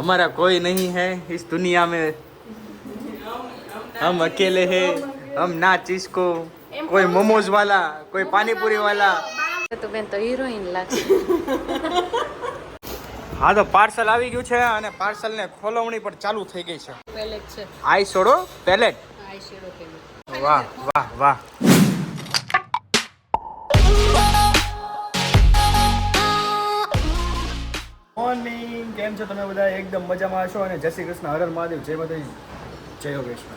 हमारा कोई नहीं है इस दुनिया में हम अकेले हैं हम ना चीज को कोई मोमोज वाला कोई पानी पूरी वाला તો બેન તો હિરોઈન લાગશે હા તો પાર્સલ આવી ગયું છે અને પાર્સલ ને ખોલવણી પણ ચાલુ થઈ ગઈ છે પેલેટ છે eye shadow palette eye shadow palette વાહ વાહ વાહ મોર્નિંગ. કેમ છો તમે બધા? એકદમ મજામાં છો અને જય શ્રી કૃષ્ણ. હર હર મહાદેવ. જય માતાજી. જય કૃષ્ણ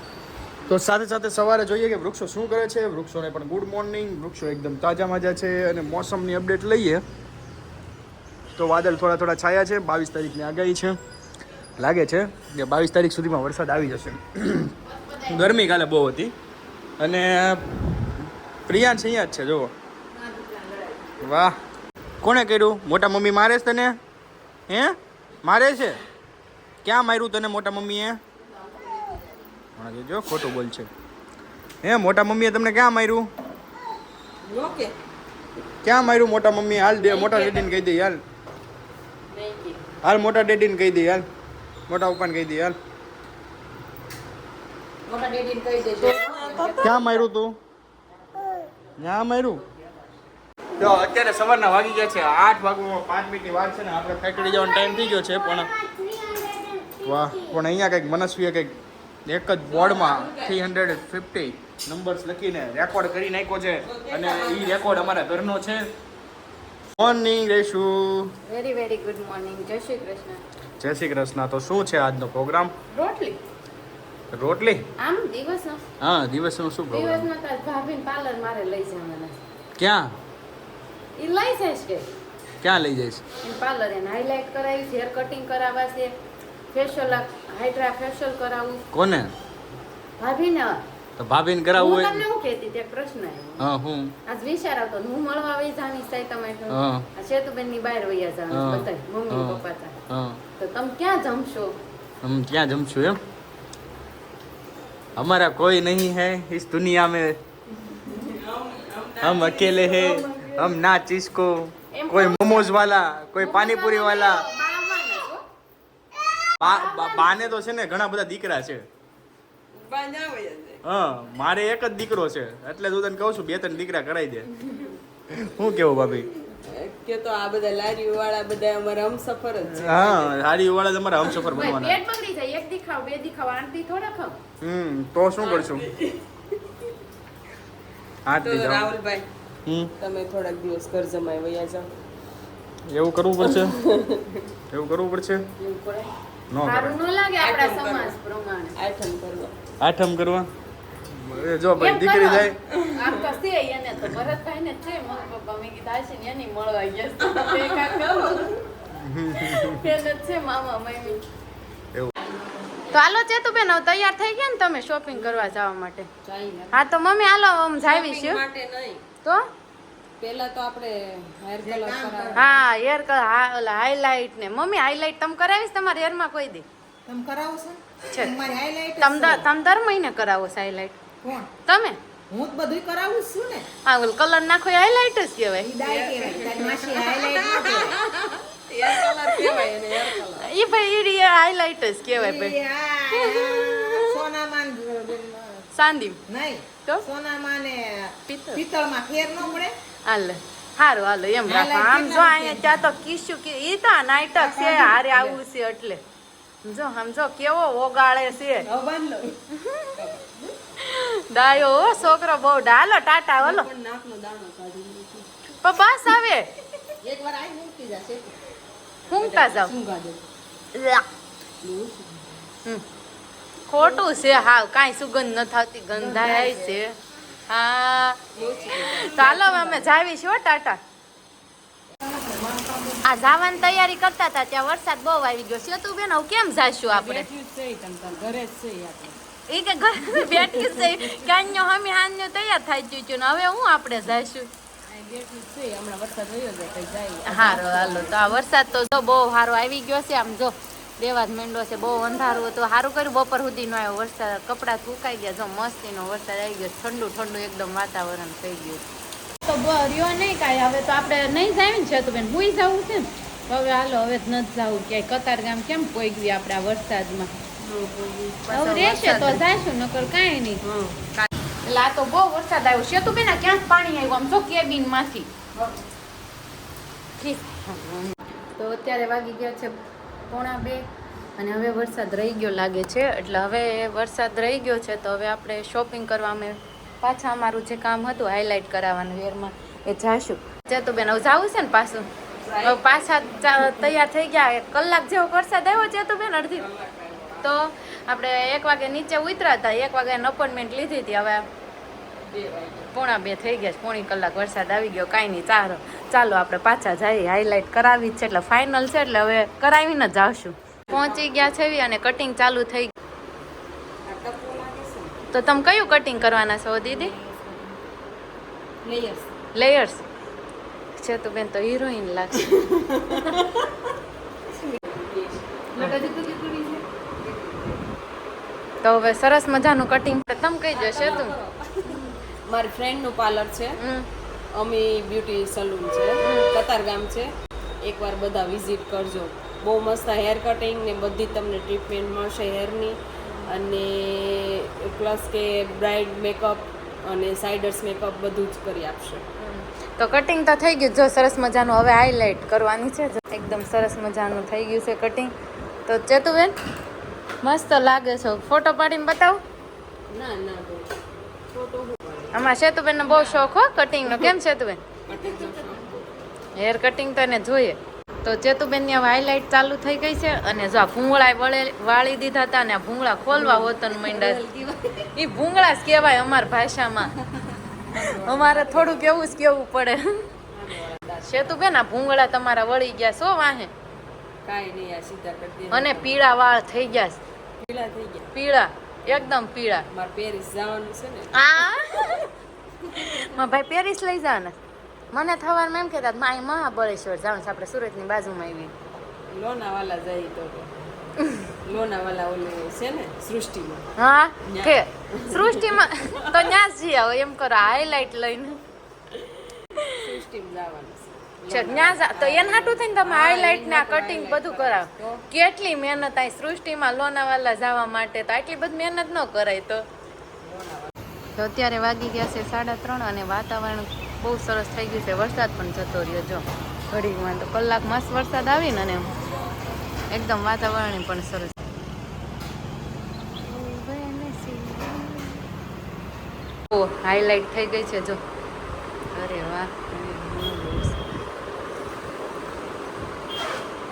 તો સાથે સાથે સવારે જોઈએ કે વૃક્ષો શું કરે છે? વૃક્ષોને પણ ગુડ મોર્નિંગ વૃક્ષો એકદમ તાજા માજા છે અને મોસમની અપડેટ લઈએ તો વાદળ થોડા થોડા છાયા છે. બાવીસ તારીખની આગાહી છે. લાગે છે કે બાવીસ તારીખ સુધીમાં વરસાદ આવી જશે. ગરમી કાલે બહુ હતી. અને પ્રિયાંશ અહીંયા જ છે, જુઓ. વાહ. કોણે કર્યું? મોટા મમ્મી મારે છે તને? હે? મારે છે? ક્યાં માર્યું તને મોટા મમ્મીએ? હમણાં જોજો ખોટું બોલ છે હે મોટા મમ્મીએ તમને ક્યાં માર્યું? ક્યાં માર્યું મોટા મમ્મી હાલ દે મોટા ડેડીને કહી દે હાલ. હાલ મોટા ડેડીને કહી દે હાલ. મોટા પપ્પાને કહી દે હાલ. મોટા ડેડીને કહી દેજો. ક્યાં માર્યું તું? ક્યાં માર્યું? જો અત્યારે સવારના વાગી ગયા છે. આઠ વાગવામાં પાંચ મિનિટની વાર છે ને આપણે ફેક્ટરી જવાનો ટાઈમ થઈ ગયો છે પણ વાહ પણ અહીંયા કંઈક મનસ્વીએ કંઈક એક જ બોર્ડમાં થ્રી હંડ્રેડ ફિફ્ટી નંબર્સ લખીને રેકોર્ડ કરી નાખ્યો છે અને એ રેકોર્ડ અમારા ઘરનો છે. Morning Reshu. Very very good morning જય શ્રી કૃષ્ણ. જય શ્રી કૃષ્ણ. તો શું છે આજનો પ્રોગ્રામ રોટલી. રોટલી? આમ દિવસનો? હા દિવસનો શું પ્રોગ્રામ દિવસનો તો ભાભીન પાર્લર મારે લઈ જવાના. ક્યાં? એ લઈ જઈશ કે ક્યાં લઈ જઈશ એને પાર્લર એને હાઇલાઇટ કરાવી છે હેર કટિંગ કરાવવા છે ફેશિયલ હાઇડ્રા ફેશિયલ કરાવવું કોને ભાભીને તો ભાભીને કરાવવું હું હોય તમને શું કહેતી તે પ્રશ્ન આવ્યો હા હું આજ વિચાર આવતો હું મળવા વઈ જાની સાઈ તમે હા. આ સેતુબેન ની બહાર વૈયા હા. જવાનું બધા મમ્મી હા. પપ્પા તા હા તો તમે ક્યાં જમશો हम क्या जमशु एम हमारा कोई नहीं है इस दुनिया में हम अकेले हैं હમ ના ચીસકો કોઈ મોમોઝ વાલા કોઈ પાણીપુરી વાલા બાને તો છે ને ઘણા બધા દીકરા છે. હા મારે એક જ દીકરો છે એટલે તું તને કહું છું બે ત્રણ દીકરા કરાઈ દે. શું કેવું ભાભી? કે તો આ બધા લારી વાળા અમારા હમસફર હા લારી તમારા હમસફર બનવાના. હમ તો શું કરશું? આઠ દી રાહુલભાઈ. તમે થોડાક દિવસ ઘર જમાઈ વયા જાઓ. એવું કરવું પડશે? એવું કરવું પડશે? એવું પડે? ન કરાય. સારું ન લાગે આપણા સમાજ પ્રમાણે. આઠમ કરવા. આઠમ કરવા? જો ભાઈ દીકરી કરો. જાય. આમ તો છે એને તો ભરતભાઈ ને છે. મમ્મી પપ્પા મેં કીધા છે ને એની મળવા ગયા છે. કાંઈક એને છે મામા મમ્મી. તો હાલો ચેતુબેન હવે તૈયાર થઈ ગયા ને તમે શોપિંગ કરવા જવા માટે. હા તો મમ્મી હાલો આમ જાવી છે. માટે નહીં. તો? પહેલા તો આપણે હેર કલર હા હેર કલર હા ઓલા હાઇલાઇટ ને. મમ્મી હાઇલાઇટ તમે કરાવીશ તમારા હેરમાં કોઈ દે? તમે કરાવો છો? તમ દર તમ દર મહિને કરાવો છો હાઇલાઇટ કોણ? તમે? હું જ બધું કરાવું છું ને. હા ઓલ કલર નાખો હાઇલાઇટ જ કહેવાય. ઈ ઈ ભાઈ ઈ હાઇલાઇટ જ કહેવાય ભાઈ સોનામાં સાંદી નહીં તો? સોનામાં ને પિત્તળ. પિત્તળમાં ફેર ન પડે હાલે હારું હાલો એમ રાખો આમ જો અહીંયા ત્યાં તો કીશું કે ઈ તો નાટક છે હારે આવું છે એટલે જો સમજો કેવો ઓગાળે છે ડાયો છોકરો બહુ ડાલો ટાટા ઓલો પણ આવે બસ હવે એકવાર આઈ મૂકી જશે ઊંઘતા જાવ ખોટું છે હા કાંઈ સુગંધ ન થતી ગંધાય છે હા ચાલો અમે જાવી છીએ હો ટાટા આ જવાની તૈયારી કરતા હતા ત્યાં વરસાદ બહુ આવી ગયો છે તું બેન હું કેમ જાશું આપણે ઘરે જ છે એ કે ઘરે બેઠી છે કાન્યો હમી હાન્યો તૈયાર થઈ ગયું છે ને હવે હું આપણે જાશું વરસાદ હાલો. તો આ વરસાદ તો જો બહુ સારો આવી ગયો છે. આમ જો દેવાજ મેંડો છે બહુ અંધારું હતું. સારું કર્યું બપોર સુધી નો આવ્યો વરસાદ. કપડાં સુકાઈ ગયા. જો મસ્તીનો વરસાદ આવી ગયો. ઠંડુ ઠંડુ એકદમ વાતાવરણ થઈ ગયું. તો રહ્યો નહીં કાંઈ. હવે તો આપણે નહીં જાય ને છે તો બેન હુઈ જવું છે ને? હવે હાલો હવે જ નથી જવું ક્યાંય. કતાર ગામ કેમ પોઈ આપણે આ વરસાદમાં રહેશે તો જાશું નકર કાંઈ નહીં. એટલે આ તો બહુ વરસાદ આવ્યો. છે તું બેના ક્યાંક પાણી આવ્યું? આમ જો કેબિનમાંથી તો અત્યારે વાગી ગયા છે પોણા બે અને હવે વરસાદ રહી ગયો લાગે છે. એટલે હવે વરસાદ રહી ગયો છે તો હવે આપણે શોપિંગ કરવા અમે પાછા અમારું જે કામ હતું હાઇલાઇટ કરાવવાનું વેરમાં એ જાશું. બેન હવે જવું છે ને પાછું? હવે પાછા તૈયાર થઈ ગયા. કલાક જેવો વરસાદ આવ્યો ચેતુબેન અડધી તો આપણે એક વાગે નીચે ઉતર્યા હતા એક વાગે અપોઇન્ટમેન્ટ લીધી હતી. હવે પોણા બે થઈ ગયા છે પોણી કલાક વરસાદ આવી ગયો કાંઈ નહીં ચાલો ચાલો આપણે પાછા જઈએ. હાઇલાઇટ કરાવી જ છે એટલે ફાઇનલ છે એટલે હવે કરાવીને જ આવશું. પહોંચી ગયા છે અને કટિંગ ચાલુ થઈ? તો તમે કયું કટિંગ કરવાના છો દીદી? લેયર્સ લેયર્સ છે તો બેન તો હિરોઈન લાગશે તો હવે સરસ મજાનું કટિંગ તમે કહી જશે તું. મારી ફ્રેન્ડનું પાર્લર છે. અમી બ્યુટી સલૂન છે. કતારગામ છે. એકવાર બધા વિઝિટ કરજો. બહુ મસ્ત હેર કટિંગ ને બધી તમને ટ્રીટમેન્ટ મળશે હેરની અને પ્લસ કે બ્રાઇડ મેકઅપ અને સાઇડર્સ મેકઅપ બધું જ કરી આપશે. તો કટિંગ તો થઈ ગયું. જો સરસ મજાનું હવે હાઇલાઇટ કરવાની છે. એકદમ સરસ મજાનું થઈ ગયું છે કટિંગ તો ચેતુબેન? મસ્ત લાગે છે. ફોટો પાડીને બતાવો? આમાં સેતુબેન સેતુબેનનો બહુ શોખ હો કટિંગનો. કેમ સેતુબેન? હેર કટિંગ તો એને જોઈએ. તો ચેતુબેનની હવે હાઇલાઇટ ચાલુ થઈ ગઈ છે અને જો આ ભૂંગળા વળે વાળી દીધા હતા અને આ ભૂંગળા ખોલવા હોતન માંડ્યા એ ભૂંગળા જ કહેવાય અમાર ભાષામાં. અમારે થોડુંક એવું જ કેવું પડે. સેતુબેન આ ભૂંગળા તમારા વળી ગયા શું વાહે? કાંઈ નહીં આ સીધા કરી અને પીળા વાળ થઈ ગયા છે. પીળા થઈ ગયા. પીળા એકદમ પીળા. મારે પેરિસ જવાનું છે ને. આ? માં ભાઈ પેરિસ લઈ જવાના મને થવામાં એમ કહેતા માય મહાબળેશ્વર જવાનું છે આપણે સુરતની બાજુમાં આવી લોનાવાલા જઈ તો લોનાવાલા ઓલે છે ને સૃષ્ટિમાં. હા? કે? સૃષ્ટિમાં? તો ન્યા જ જઈ આવો એમ કરો હાઇલાઇટ લઈને. સૃષ્ટિમાં જવાનું. છે. છે ન્યા જા તો એના હાટું થઈને તમે હાઇલાઇટ ને કટિંગ બધું કરાવ. કેટલી મહેનત આ સૃષ્ટિમાં લોનાવાલા જવા માટે તો આટલી બધી મહેનત ન કરાય તો. તો અત્યારે વાગી ગયા છે સાડા ત્રણ અને વાતાવરણ બહુ સરસ થઈ ગયું છે. વરસાદ પણ જતો રહ્યો, જો. ઘડીમાં તો કલાક મસ્ત વરસાદ આવીને અને એકદમ વાતાવરણ પણ સરસ. હાઇલાઇટ થઈ ગઈ છે, જો. અરે વાહ.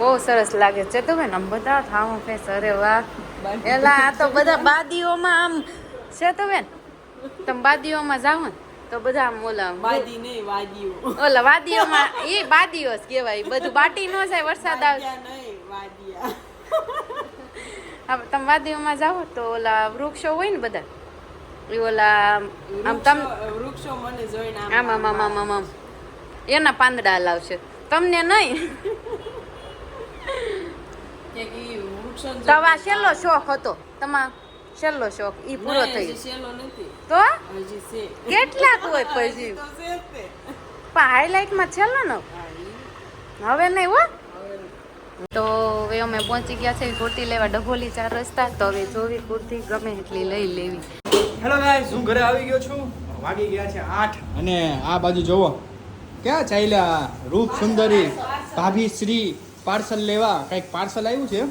બહુ સરસ લાગે છે. તો બેન આમ બધા થાવું ફેસ અરે વાહ. એલા આ તો બધા બાદીઓમાં આમ છે તો બેન તમે બાદીઓમાં જાઓ ને તો બધા આમ ઓલા વાદી નહીં વાદીઓ. ઓલા વાદીઓમાં એ બાદીઓ જ કહેવાય. બધું બાટી ન જાય વરસાદ આવે. તમે વાદીઓમાં જાઓ તો ઓલા વૃક્ષો હોય ને બધા એ ઓલા આમ તમ વૃક્ષો- મને જોઈને આમ આમ આમ આમ આમ એના પાંદડા લાવશે તમને નહીં? કે ઈ વૃક્ષો ને તો આ જોઈને છેલ્લો શોખ હતો. તમા છેલ્લો શોખ ઈ પૂરો થઈ તો? હજી કેટલાક હોય પછી? પણ હાઇલાઇટમાં છેલ્લો ને? હવે નહીં હો. તો હવે અમે પહોંચી ગયા છે કુર્તી લેવા ડભોલી ચાર રસ્તા. તો હવે જોવી કુર્તી ગમે એટલી લઈ લેવી. હેલો ગાઈસ હું ઘરે આવી ગયો છું. વાગી ગયા છે આઠ. અને આ બાજુ જોવો ક્યાં ચાલ્યા રૂપ સુંદરી ભાભી શ્રી પાર્સલ લેવા કંઈક પાર્સલ આવ્યું છે.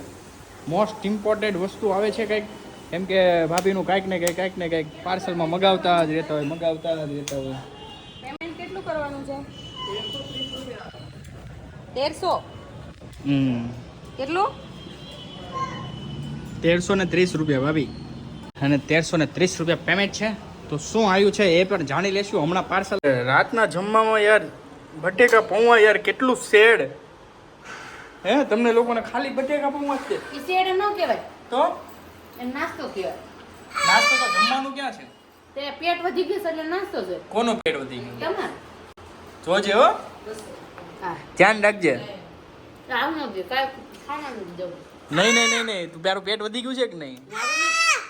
મોસ્ટ ઇમ્પોર્ટન્ટ વસ્તુ આવે છે કંઈક. કેમ કે ભાભીનું કાંઈક ને કંઈક કાંઈક ને કંઈક પાર્સલમાં મગાવતા જ રહેતા હોય મગાવતા જ રહેતા હોય. પેમેન્ટ કેટલું કરવાનું છે? તેરસો? હમ. કેટલું? તેરસો ને ત્રીસ રૂપિયા ભાભી. અને તેરસો ને ત્રીસ રૂપિયા પેમેન્ટ છે. તો શું આવ્યું છે એ પણ જાણી લેશું. હમણાં પાર્સલ રાતના જમવામાં યાર બટેકા પૌવા યાર કેટલું શેડ. હે તમને લોકોને ખાલી બટેકા પૌવા છે. ઈ શેડ ન કહેવાય. તો? એ નાસ્તો કહેવાય. નાસ્તો તો જમવાનું ક્યાં છે? તે પેટ વધી ગયું એટલે નાસ્તો છે. કોનો પેટ વધી ગયું? તમારે. જોજે હો. ધ્યાન રાખજે. આવું ન દે કાંઈ ખાવાનું જ નહીં નહીં નહીં નહીં. તું તારું પેટ વધી ગયું છે કે નહીં?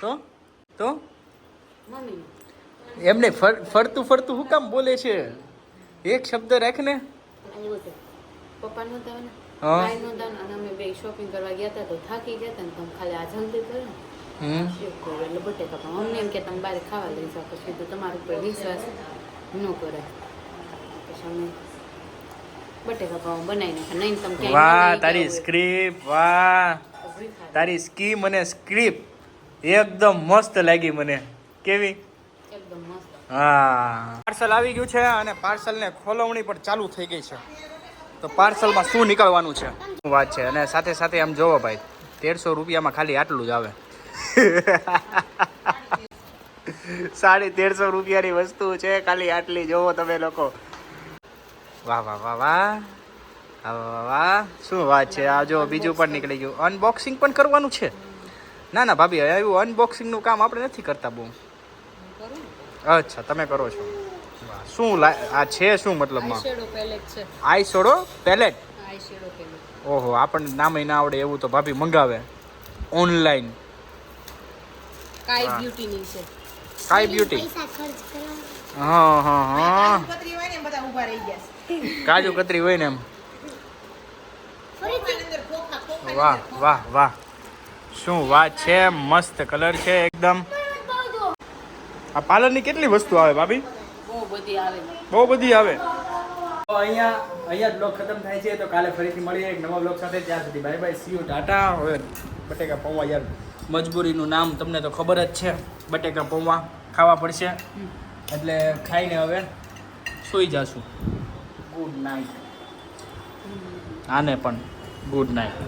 તો? તો? મમ્મી. એમને ફરતું ફરતું હું કામ બોલે છે? એક શબ્દ રાખ ને. પપ્પાનું તો ને હા? કાંઈ નહોતા ને અને અમે બે શોપિંગ કરવા ગયા હતા તો થાકી ગયા હતા ને તમે ખાલી આ જલ્દી કરો ને. હમ? એવું કર્યું. એટલે બટેકા પણ અમને એમ કે તમે બહાર ખાવા લઈ જાઓ પછી તો તમારા ઉપર વિશ્વાસ ન કરે. પછી અમે બટેકા પાઉં બનાવી નહીં તમે ક્યાંય વાહ તારી સ્ક્રિપ્ટ વાહ. તારી સ્કીમ અને સ્ક્રિપ્ટ એકદમ મસ્ત લાગી મને. કેવી? એકદમ મસ્ત. હા. પાર્સલ આવી ગયું છે અને પાર્સલને ખોલવણી પણ ચાલુ થઈ ગઈ છે. તો પાર્સલમાં શું નીકળવાનું છે? શું વાત છે? અને સાથે સાથે આમ જોવો ભાઈ, તેરસો રૂપિયામાં ખાલી આટલું જ આવે. સાડી તેરસો રૂપિયાની વસ્તુ છે, ખાલી આટલી જોવો તમે લોકો. વાહ વાહ વાહ વાહ. વાહ વાહ શું વાત છે? આ જો બીજું પણ નીકળી ગયું. અનબોક્સિંગ પણ કરવાનું છે. ના ના, ભાભી એવું અનબોક્સિંગનું કામ આપણે નથી કરતા બહુ. અચ્છા, તમે કરો છો. શું લા- આ છે શું મતલબમાં? Shadow palette eye shadow palette? Shadow palette. ઓહો આપણને નામે ના આવડે એવું તો ભાભી મંગાવે. ઓનલાઈન કાઈ. બ્યુટીની છે. કાઈ બ્યુટી? હા હા હા. પતરી હોય ને એમ બધા ઊભા રહી ગયા છે. કાજુ કતરી હોય ને એમ. વાહ વાહ વાહ. શું વાત છે? મસ્ત કલર છે એકદમ. આ પાર્લરની કેટલી વસ્તુ આવે ભાભી? બહુ બધી આવે. બહુ બધી આવે. તો અહીંયા અહીંયા બ્લોગ ખતમ થાય છે તો કાલે ફરીથી મળીએ એક નવા બ્લોગ સાથે. ત્યાં સુધી bye bye see you tata. હવે બટેકા પૌવા યાર મજબૂરીનું નામ તમને તો ખબર જ છે. બટેકા પૌવા ખાવા પડશે. એટલે ખાઈને હવે સૂઈ જાશું. ગુડ નાઇટ આને પણ ગુડ નાઇટ